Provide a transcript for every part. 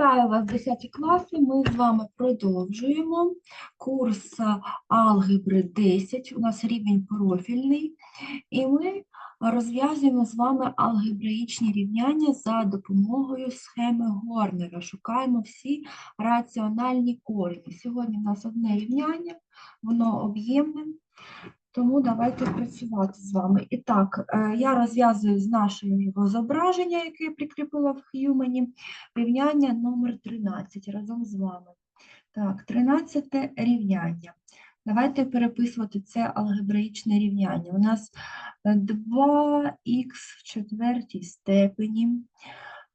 Вітаю вас, 10 класи. Ми з вами продовжуємо курс алгебри 10. У нас рівень профільний, і ми розв'язуємо з вами алгебраїчні рівняння за допомогою схеми Горнера. Шукаємо всі раціональні корені. Сьогодні в нас одне рівняння, воно об'ємне. Тому давайте працювати з вами. І так, е, я розв'язую з нашого зображення, яке я прикріпила в Х'юмені, рівняння номер 13 разом з вами. Так, 13 рівняння. Давайте переписувати це алгебраїчне рівняння. У нас 2х в четвертій степені.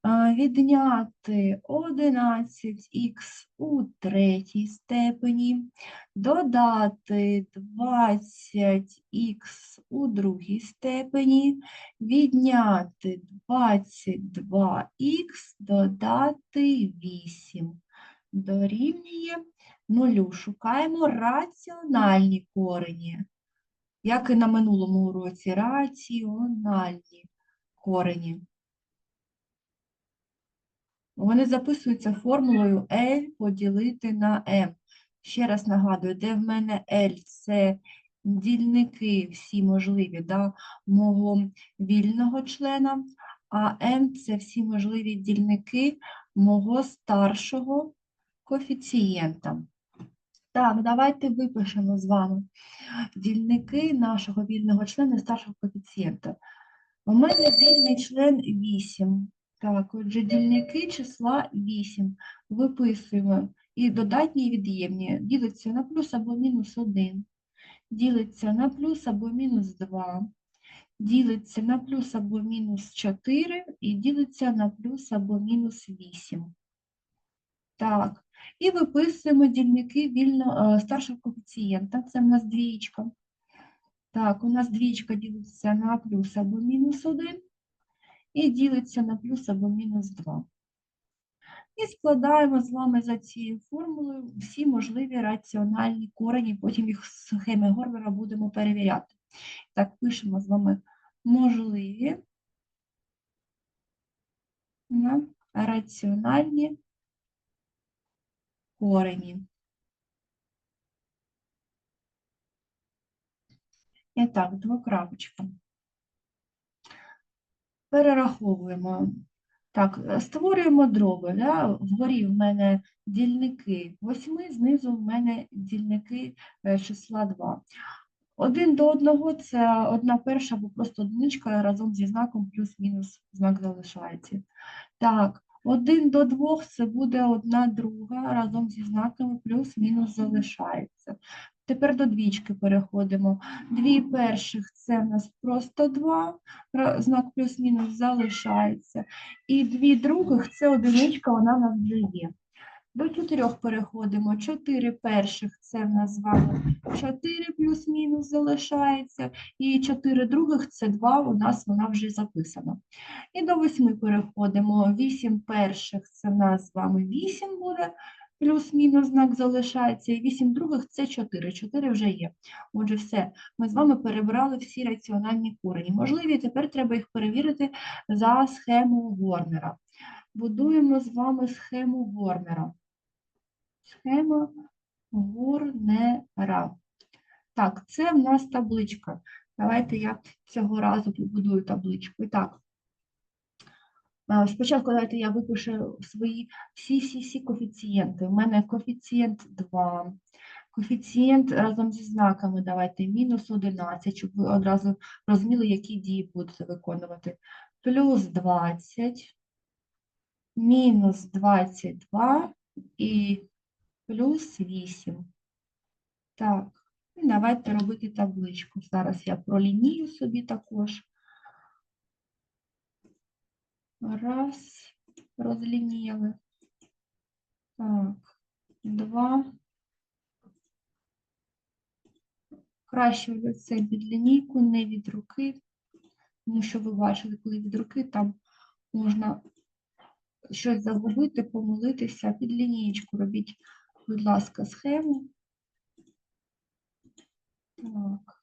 Відняти 11х у третій степені, додати 20х у другій степені, відняти 22х, додати 8. Дорівнює нулю. Шукаємо раціональні корені. Як і на минулому уроці, раціональні корені. Вони записуються формулою L поділити на M. Ще раз нагадую, де в мене L – це дільники всі можливі да, мого вільного члена, а M – це всі можливі дільники мого старшого коефіцієнта. Так, давайте випишемо з вами дільники нашого вільного члена і старшого коефіцієнта. У мене вільний член 8. Так, отже, дільники числа 8 виписуємо. І додатні і від'ємні. Ділиться на плюс або мінус 1, ділиться на плюс або мінус 2, ділиться на плюс або мінус 4 і ділиться на плюс або мінус 8. Так, і виписуємо дільники вільно, е, старшого коефіцієнта, це в нас двієчка. Так, у нас двічка ділиться на плюс або мінус 1 і ділиться на плюс або мінус 2. І складаємо з вами за цією формулою всі можливі раціональні корені, потім їх з схеми Горбера будемо перевіряти. Так, пишемо з вами можливі раціональні корені. І так, двокрапочка. Перераховуємо. Так, створюємо дроби. Да? Вгорі в мене дільники 8, знизу в мене дільники е, числа 2. Один до одного це одна перша або просто одиничка разом зі знаком плюс-мінус знак залишається. Так, один до двох це буде одна друга разом зі знаками плюс-мінус залишається. Тепер до двічки переходимо. Дві перших це в нас просто два, знак плюс-мінус залишається. І дві других це одиничка, вона в нас вже є. До чотирьох переходимо. Чотири перших це в нас з вами 4 плюс-мінус залишається. І чотири других це 2, у нас вона вже записана. І до восьми переходимо. Вісім перших це в нас з вами 8 буде, плюс-мінус знак залишається. І вісім других це 4. 4 вже є. Отже, все. Ми з вами перебрали всі раціональні корені. Можливі, тепер треба їх перевірити за схемою Горнера. Будуємо з вами схему Горнера. Схема Горнера. Так, це в нас табличка. Давайте я цього разу побудую табличку. І так, спочатку давайте я випишу свої всі-всі-всі коефіцієнти. У мене коефіцієнт 2, коефіцієнт разом зі знаками давайте мінус 11, щоб ви одразу розуміли, які дії будете виконувати. Плюс 20, мінус 22 і плюс 8. Так, давайте робити табличку. Зараз я пролінію собі також. Раз, розлініяли. Так, два. Краще це від лінійку, не від руки, тому що ви бачили, коли від руки там можна щось загубити, помилитися. Під лінієчку робіть, будь ласка, схему. Так.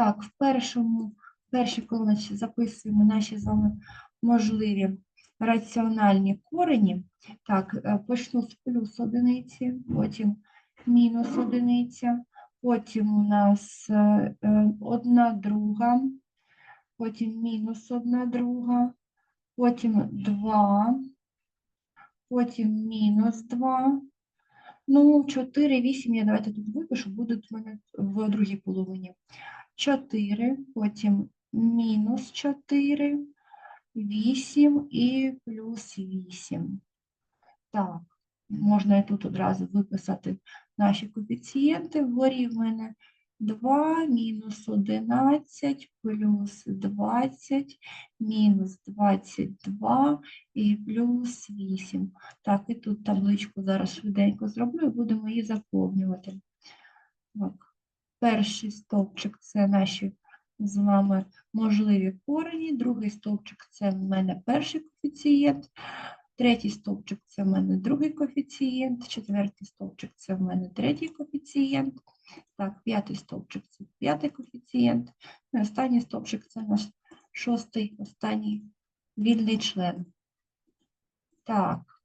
Так, в першому, в першій колонці записуємо наші з вами можливі раціональні корені. Так, е, почну з плюс одиниці, потім мінус одиниця, потім у нас е, е, одна друга, потім мінус одна друга, потім 2, потім мінус 2. Ну, 4, 8 я давайте тут випишу, будуть у мене в другій половині. 4, потім мінус 4, 8 і плюс 8. Так, можна і тут одразу виписати наші коефіцієнти. Вгорі в мене 2 мінус 11 плюс 20 мінус 22 і плюс 8. Так, і тут табличку зараз швиденько зроблю і будемо її заповнювати. Так. Перший стовпчик це наші з вами можливі корені, другий стовпчик це в мене перший коефіцієнт, третій стовпчик це в мене другий коефіцієнт, четвертий стовпчик це в мене третій коефіцієнт, так, п'ятий стовпчик це п'ятий коефіцієнт, і останній стовпчик це наш шостий, останній вільний член. Так.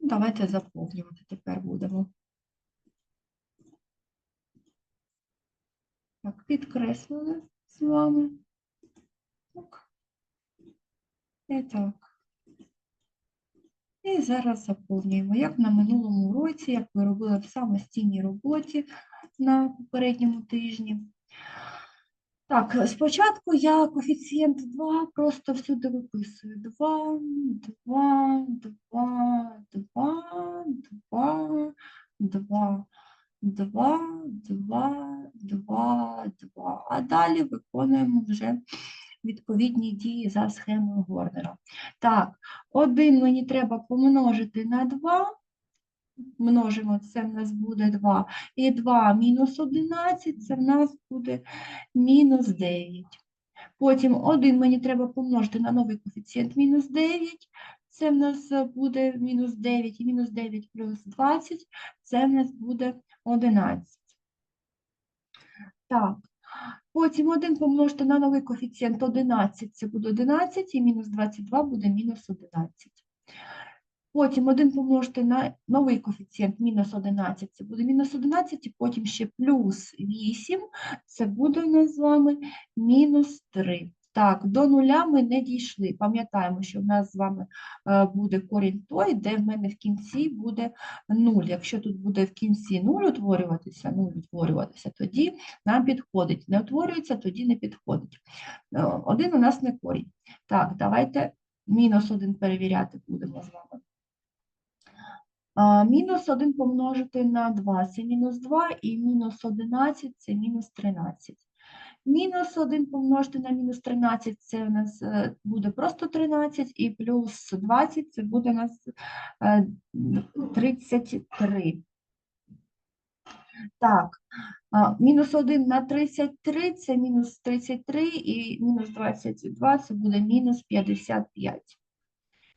Давайте заповнювати тепер будемо. Так, підкреслили з вами. Так. І так. І зараз заповнюємо, як на минулому році, як ви робили в самостійній роботі на попередньому тижні. Так, спочатку я коефіцієнт 2 просто всюди виписую. 2, 2, 2, 2, 2, 2, 2, 2, 2, 2. А далі виконуємо вже відповідні дії за схемою Горнера. Так, 1 мені треба помножити на 2. Множимо, це в нас буде 2. І 2 мінус 11, це в нас буде мінус 9. Потім 1 мені треба помножити на новий коефіцієнт мінус 9. Це в нас буде мінус 9 і мінус 9 плюс 20, це в нас буде 11. Так, потім 1 помножити на новий коефіцієнт 11, це буде 11, і мінус 22 буде мінус 11. Потім 1 помножити на новий коефіцієнт мінус 11, це буде мінус 11, і потім ще плюс 8, це буде у нас з вами мінус 3. Так, до нуля ми не дійшли. Пам'ятаємо, що в нас з вами е, буде корінь той, де в мене в кінці буде 0. Якщо тут буде в кінці 0 утворюватися, 0 утворюватися, тоді нам підходить. Не утворюється, тоді не підходить. Е, Один у нас не корінь. Так, давайте мінус 1 перевіряти будемо з вами. Мінус 1 помножити на 2 це мінус 2, і мінус 11 це мінус 13. Мінус 1 помножити на мінус 13 це у нас е, буде просто 13, і плюс 20 це буде у нас е, 33. Так, мінус 1 на 33 це мінус 33, і мінус 22 це буде мінус 55.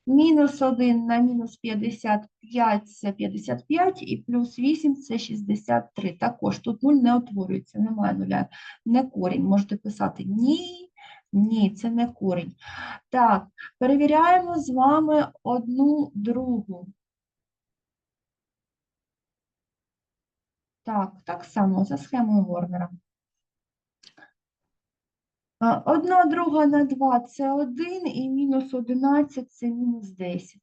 Мінус 1 на мінус 55 це 55, і плюс 8 це 63. Також тут 0 не утворюється, немає нуля, не корінь. Можете писати ні, ні, це не корінь. Так, перевіряємо з вами одну другу. Так, так само за схемою Горнера. Одна друга на 2 – це 1, і мінус 11 – це мінус 10.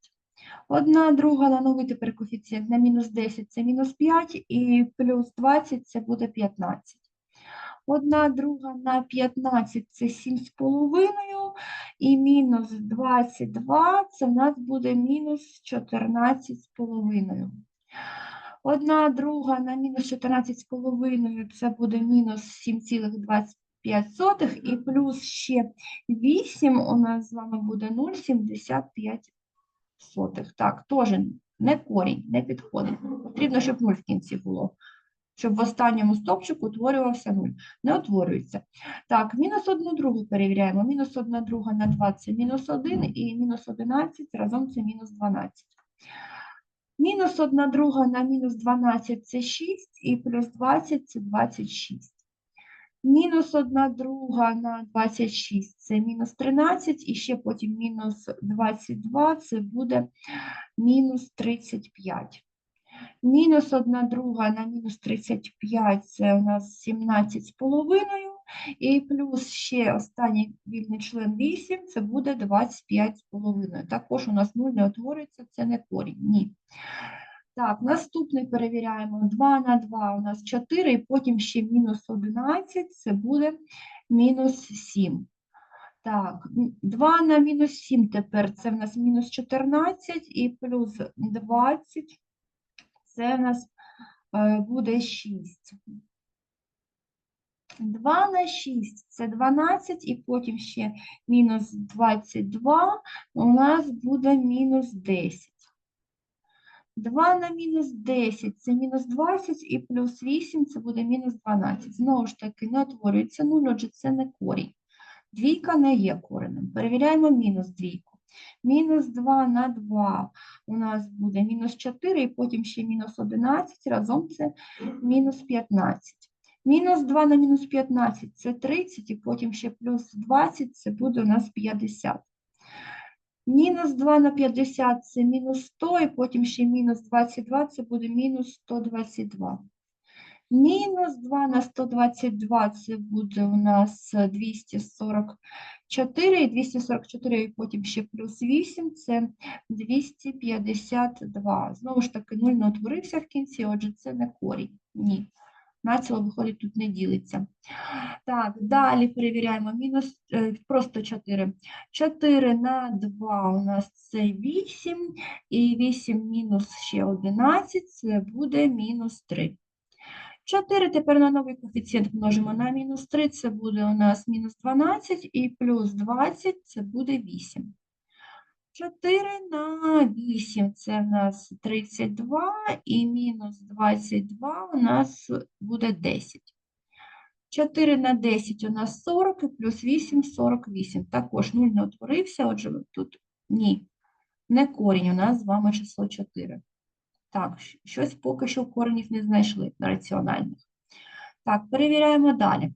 Одна друга на новий тепер коефіцієнт на мінус 10 – це мінус 5, і плюс 20 – це буде 15. Одна друга на 15 – це 7,5, і мінус 22 – це в нас буде мінус 14,5. Одна друга на мінус 14,5 – це буде мінус 7,25, і плюс ще 8 у нас з вами буде 0,75. Так, теж не корінь, не підходить. Потрібно, щоб 0 в кінці було. Щоб в останньому стопчику утворювався 0. Не утворюється. Так, мінус 1 другу перевіряємо. Мінус 1 друга на 2 – це мінус 1, і мінус 11 разом це мінус 12. Мінус 1 друга на мінус 12 – це 6, і плюс 20 – це 26. Мінус 1 друга на 26 – це мінус 13, і ще потім мінус 22 – це буде мінус 35. Мінус 1 друга на мінус 35 – це у нас 17 з половиною, і плюс ще останній вільний член 8 – це буде 25 з половиною. Також у нас 0 не утворюється, це не корінь, ні. Так, наступний перевіряємо. 2 на 2 у нас 4, і потім ще мінус 11, це буде мінус 7. Так, 2 на мінус 7 тепер це в нас мінус 14 і плюс 20, це в нас е, буде 6. 2 на 6 це 12, і потім ще мінус 22, у нас буде мінус 10. 2 на мінус 10 це мінус 20, і плюс 8 це буде мінус 12. Знову ж таки, не утворюється 0, отже, це не корінь. Двійка не є коренем. Перевіряємо мінус двійку. Мінус 2 на 2 у нас буде мінус 4, і потім ще мінус 11, разом це мінус 15. Мінус 2 на мінус 15 – це 30, і потім ще плюс 20 – це буде у нас 50. Мінус 2 на 50 – це мінус 100, і потім ще мінус 22 – це буде мінус 122. Мінус 2 на 122 – це буде у нас е, 244, і 244, і потім ще плюс 8 – це 252. Знову ж таки, 0 не утворився в кінці, отже, це не корінь. Ні. Націло, виходить, тут не ділиться. Так, далі перевіряємо. Мінус, е, просто 4. 4 на 2 у нас це 8, і 8 мінус ще 11, це буде мінус 3. 4 тепер на новий коефіцієнт множимо на мінус 3, це буде у нас мінус 12, і плюс 20, це буде 8. 4 на 8 це в нас 32, і мінус 22 у нас буде 10. 4 на 10 у нас 40, і плюс 8 – 48. Також 0 не утворився, отже, тут ні, не корінь, у нас з вами число 4. Так, щось поки що коренів не знайшли раціональних. Так, перевіряємо далі.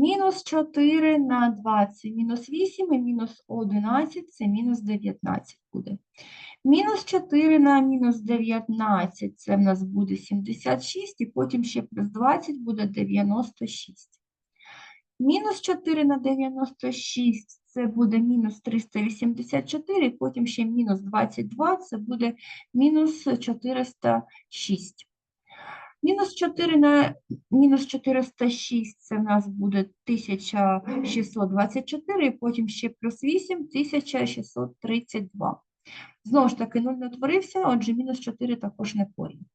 Мінус 4 на 2 – це мінус 8, і мінус 11 – це мінус 19 буде. Мінус 4 на мінус 19 – це в нас буде 76, і потім ще плюс 20 буде 96. Мінус 4 на 96 – це буде мінус 384, і потім ще мінус 22 – це буде мінус 406. Мінус 4 на мінус 406 це в нас буде 1624, і потім ще плюс 8 1632. Знову ж таки, 0 не утворився, отже, мінус 4 також не корінь.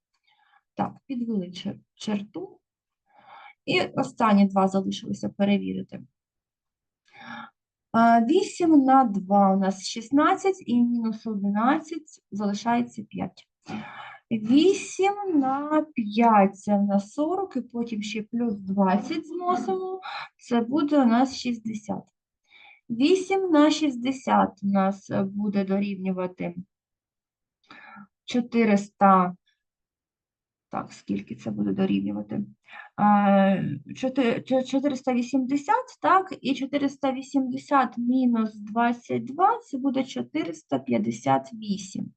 Так, підвели чер- черту. І останні два залишилося перевірити. 8 на 2 у нас 16 і мінус 11 залишається 5. 8 на 5 це в нас 40, і потім ще плюс 20 зносимо, це буде у нас 60. 8 на 60 у нас буде дорівнювати 400, так, скільки це буде дорівнювати? А, чотири- чо- 480, так, і 480 мінус 22, це буде 458.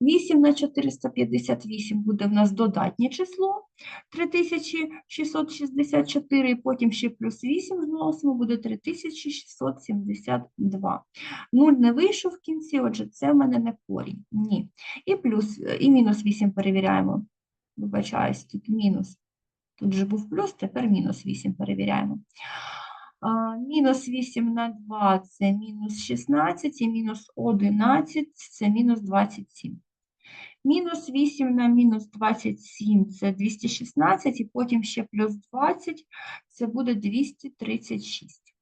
8 на 458 буде в нас додатнє число 3664, і потім ще плюс 8 зносимо, буде 3672. 0 не вийшов в кінці, отже, це в мене не корінь. Ні. І плюс, і мінус 8 перевіряємо. Вибачаюсь, тут мінус. Тут же був плюс, тепер мінус 8 перевіряємо. Мінус 8 на 2 – це мінус 16, і мінус 11 – це мінус 27. Мінус 8 на мінус 27 – це 216, і потім ще плюс 20 – це буде 236.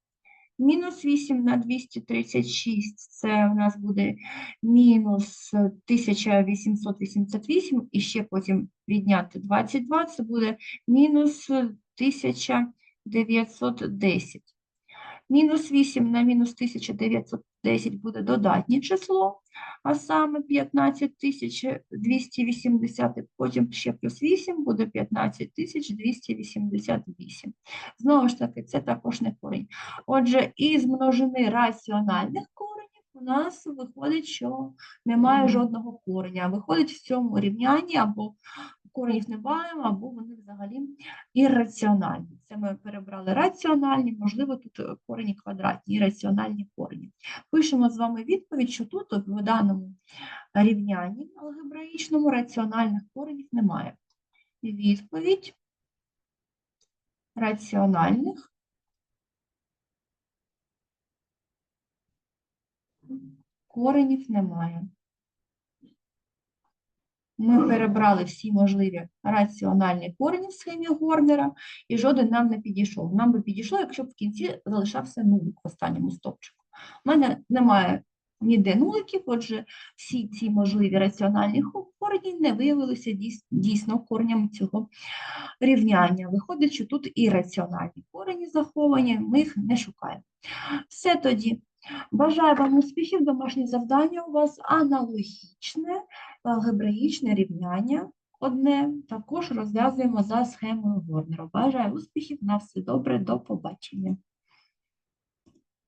Мінус 8 на 236 – це у нас буде мінус 1888, і ще потім відняти 22 – це буде мінус 1910. Мінус 8 на мінус 1910 10 буде додатнє число, а саме 15280, потім ще плюс 8 буде 15288. Знову ж таки, це також не корінь. Отже, із множини раціональних коренів у нас виходить, що немає жодного кореня. Виходить в цьому рівнянні або коренів не маємо, або вони взагалі ірраціональні. Це ми перебрали раціональні, можливо, тут е, корені квадратні, ірраціональні корені. Пишемо з вами відповідь, що тут в даному рівнянні алгебраїчному раціональних коренів немає. Відповідь раціональних коренів немає. Ми перебрали всі можливі раціональні корені в схемі Горнера, і жоден нам не підійшов. Нам би підійшло, якщо б в кінці залишався нулик в останньому стовпчику. У мене немає ніде нуликів, отже, всі ці можливі раціональні корені не виявилися дійсно коренями цього рівняння. Виходить, що тут і раціональні корені заховані, ми їх не шукаємо. Все тоді. Бажаю вам успіхів. Домашнє завдання у вас аналогічне, алгебраїчне рівняння. Одне також розв'язуємо за схемою Ворнера. Бажаю успіхів, на все добре, до побачення.